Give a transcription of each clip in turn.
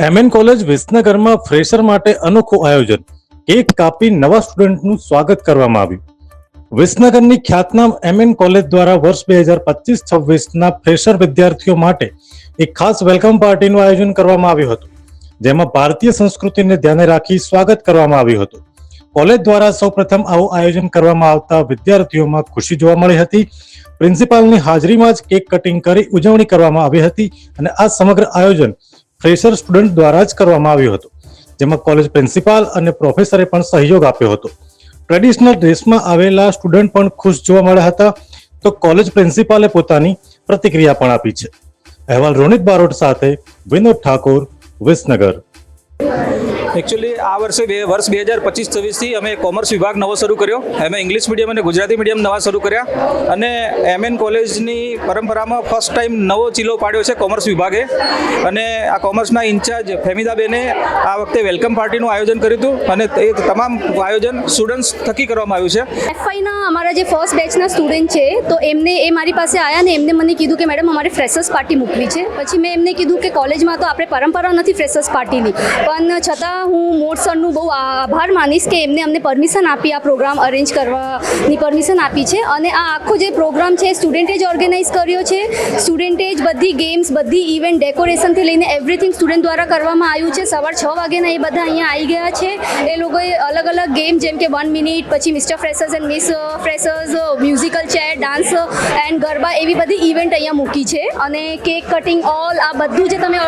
MN college વિસનગરમાં fresher માટે અનોખું આયોજન. કેક કાપી નવા સ્ટુડન્ટનું સ્વાગત કરવામાં આવ્યું. વિસનગરની ખ્યાતનામ એમએન કોલેજ દ્વારા વર્ષ બે હજાર પચીસ છવ્વીસના ફ્રેશર વિદ્યાર્થીઓ માટે એક ખાસ વેલકમ પાર્ટીનું આયોજન કરવામાં આવ્યું હતું. જેમાં ભારતીય સંસ્કૃતિને ધ્યાને રાખી સ્વાગત કરવામાં આવ્યું હતું. કોલેજ દ્વારા સૌપ્રથમ આવું આયોજન કરવામાં આવતા વિદ્યાર્થીઓમાં ખુશી જોવા મળી હતી. પ્રિન્સિપાલની હાજરીમાં જ કેક કટિંગ કરી ઉજવણી કરવામાં આવી હતી અને આ સમગ્ર આયોજન ફ્રેશર સ્ટુડન્ટ દ્વારા જ કરવામાં આવ્યું હતું, જેમાં કોલેજ પ્રિન્સિપાલ અને પ્રોફેસરે પણ સહયોગ આપ્યો હતો. ટ્રેડિશનલ ડ્રેસમાં આવેલા સ્ટુડન્ટ પણ ખુશ જોવા મળ્યા હતા, તો કોલેજ પ્રિન્સિપાલે પોતાની પ્રતિક્રિયા પણ આપી છે. અહેવાલ રોનિત બારોટ સાથે વિનોદ ઠાકોર, વિસનગર. એકચ્યુઅલી આ વર્ષે બે વર્ષ બે હજાર પચીસ છવ્વીસથી અમે કોમર્સ વિભાગ નવો શરૂ કર્યો. અમે ઇંગ્લિશ મીડિયમ અને ગુજરાતી મીડિયમ નવા શરૂ કર્યા. અને એમએન કોલેજની પરંપરામાં ફર્સ્ટ ટાઈમ નવો ચીલો પાડ્યો છે કોમર્સ વિભાગે. અને આ કોમર્સના ઇન્ચાર્જ ફેમિદાબેને આ વખતે વેલકમ પાર્ટીનું આયોજન કર્યું હતું. અને એ તમામ આયોજન સ્ટુડન્ટ્સ થકી કરવામાં આવ્યું છે. એફઆઈના અમારા જે ફર્સ્ટ બેચના સ્ટુડન્ટ છે, તો એમને એ મારી પાસે આવ્યા ને એમને મને કીધું કે મેડમ, અમારે ફ્રેશર્સ પાર્ટી મૂકવી છે. પછી મેં એમને કીધું કે કોલેજમાં તો આપણે પરંપરા નથી ફ્રેશર્સ પાર્ટીની પણ છતાં હું મોટ સરનું બહુ આભાર માનીશ કે એમને અમને પરમિશન આપી આ પ્રોગ્રામ અરેન્જ કરવાની પરમિશન આપી છે. અને આ આખો જે પ્રોગ્રામ છે સ્ટુડન્ટે જ ઓર્ગેનાઇઝ કર્યો છે. સ્ટુડન્ટે જ બધી ગેમ્સ બધી ઇવેન્ટ ડેકોરેશનથી લઈને એવરીથિંગ સ્ટુડન્ટ દ્વારા કરવામાં આવ્યું છે. સવાર છ વાગ્યાના એ બધા અહીંયા આવી ગયા છે. એ લોકોએ અલગ અલગ ગેમ જેમ કે વન મિનિટ પછી mister freshers and miss freshers musical chair dance and garba એવી બધી ઇવેન્ટ અહીંયા મૂકી છે. અને કેક કટિંગ ઓલ આ બધું જે તમે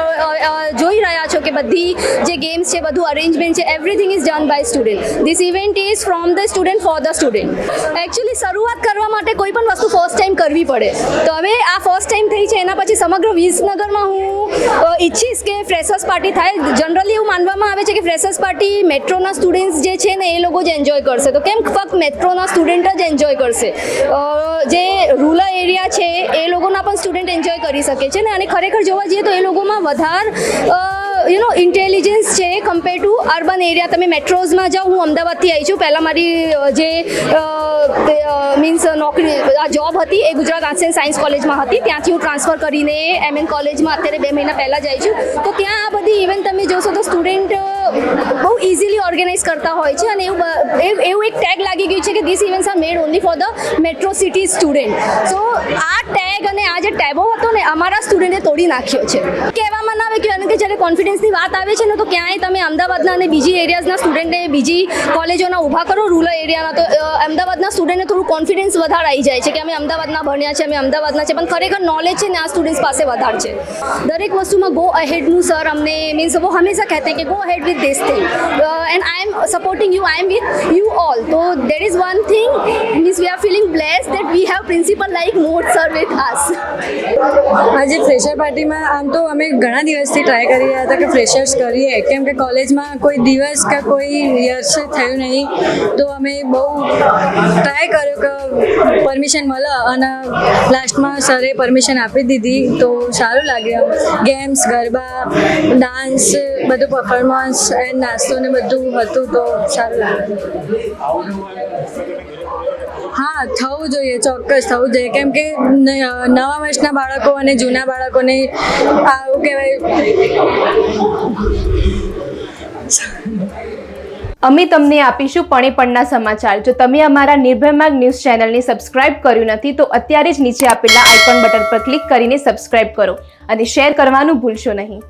જોઈ રહ્યા છો કે બધી જે ગેમ્સ છે, બધું અરેન્જમેન્ટ છે everything is done by student this event is from the student for the student actually શરૂઆત કરવા માટે કોઈ પણ વસ્તુ ફર્સ્ટ ટાઈમ કરવી પડે. તો હવે આ ફર્સ્ટ ટાઈમ થઈ છે, એના પછી સમગ્ર વિસનગરમાં હું ઈચ્છીશ કે ફ્રેશર્સ પાર્ટી થાય. જનરલી એવું માનવામાં આવે છે કે ફ્રેશર્સ પાર્ટી મેટ્રોના સ્ટુડન્ટ્સ જે છે ને, એ લોકો જ એન્જોય કરશે. તો કેમ ફક્ત મેટ્રોના સ્ટુડન્ટ જ એન્જોય કરશે? જે રૂરલ એરિયા છે, એ લોકોના પણ સ્ટુડન્ટ એન્જોય કરી શકે છે ને? અને ખરેખર જોવા જઈએ તો એ લોકોમાં વધારે યુ નો ઇન્ટેલિજન્સ છે કમ્પેર ટુ અર્બન એરિયા તમે મેટ્રોઝમાં જાઓ, હું અમદાવાદથી આવી છું. પહેલાં મારી જે મીન્સ નોકરી, આ જોબ હતી એ ગુજરાત આર્ટ્સ એન્ડ સાયન્સ કોલેજમાં હતી. ત્યાંથી હું ટ્રાન્સફર કરીને એમએન કોલેજમાં અત્યારે બે મહિના પહેલાં જ આવી છું. તો ત્યાં આ બધી ઇવેન્ટ તમે જોશો તો સ્ટુડન્ટ બહુ ઇઝીલી ઓર્ગેનાઇઝ કરતા હોય છે અને એવું એવું એક ટેગ લાગી ગયું છે કે this events are made only for the metro city student so આ ટેગ અને આ જે ટેબો હતો ને, અમારા સ્ટુડન્ટે તોડી નાખ્યો છે. કહેવામાં ના આવે કે જ્યારે કે ગાઈડન્સની વાત આવે છે ને, તો ક્યાંય તમે અમદાવાદના અને બીજી એરિયાઝના સ્ટુડન્ટને બીજી કોલેજોના ઊભા કરો રૂરલ એરિયાના તો અમદાવાદના સ્ટુડન્ટને થોડું કોન્ફિડન્સ વધારે આવી જાય છે કે અમે અમદાવાદના ભણ્યા છે અમે અમદાવાદના છે પણ ખરેખર નોલેજ છે ને આ સ્ટુડન્ટ્સ પાસે વધારે છે. દરેક વસ્તુમાં ગો અહેડનું સર અમને મીન્સ વો હંમેશા કહેતા કે go ahead with this thing and I am supporting you I am with you all તો there is one thing means we are feeling blessed that we have principal like Mohit sir with us. આજે fresher પાર્ટીમાં આમ તો અમે ઘણા દિવસથી try કરી રહ્યા હતા કે ફ્રેશર્સ કરીએ. કેમ કે કોલેજમાં કોઈ દિવસ કે કોઈ યર્સ થયું નહીં. તો અમે બહુ ટ્રાય કર્યો કે પરમિશન મળે અને લાસ્ટમાં સરે પરમિશન આપી દીધી. તો સારું લાગ્યું. ગેમ્સ ગરબા ડાન્સ બધું પરફોર્મન્સ એન્ડ નાસ્તો ને બધું હતું તો સારું લાગ્યું. હા, થવું જોઈએ, ચોક્કસ થવું જોઈએ. કેમ કે નવા વર્ષના બાળકો અને જૂના બાળકોને આવું કહેવાય. અમે તમને આપીશું પણે પણના સમાચાર. જો તમે અમારા નિર્ભય માર્ગ ન્યૂઝ ચેનલને સબસ્ક્રાઇબ કર્યું નથી, તો અત્યારે જ નીચે આપેલા આઇકોન બટન પર ક્લિક કરીને સબસ્ક્રાઇબ કરો અને શેર કરવાનું ભૂલશો નહીં.